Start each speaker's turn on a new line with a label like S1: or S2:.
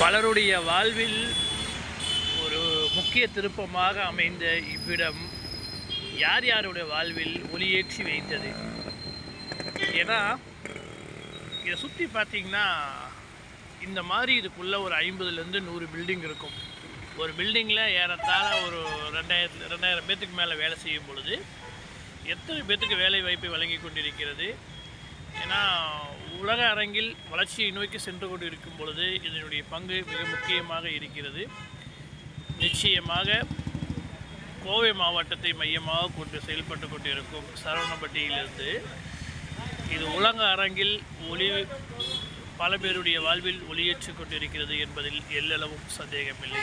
S1: பலருடைய வாழ்வில் ஒரு முக்கிய திருப்பமாக அமைந்த இவ்விடம் யார் யாருடைய வாழ்வில் ஒளியேற்றி வைத்தது? ஏன்னா இதை சுற்றி பார்த்தீங்கன்னா இந்த மாதிரி இதுக்குள்ளே ஒரு ஐம்பதுலேருந்து நூறு பில்டிங் இருக்கும். ஒரு பில்டிங்கில் ஏறத்தாழ ஒரு ரெண்டாயிரத்து ரெண்டாயிரம் பேத்துக்கு மேலே வேலை செய்யும் பொழுது எத்தனை பேத்துக்கு வேலை வாய்ப்பை வழங்கி கொண்டிருக்கிறது? ஏன்னா உலக அரங்கில் வளர்ச்சியை நோக்கி சென்று கொண்டு இருக்கும் பொழுது இதனுடைய பங்கு மிக முக்கியமாக இருக்கிறது. நிச்சயமாக கோவை மாவட்டத்தை மையமாக கொண்டு செயல்பட்டு கொண்டிருக்கும் சரவணப்பட்டியிலிருந்து இது உலக அரங்கில் ஒளி பல பேருடைய வாழ்வில் ஒளியேற்றிக் கொண்டிருக்கிறது என்பதில் எல்லளவும் சந்தேகமில்லை.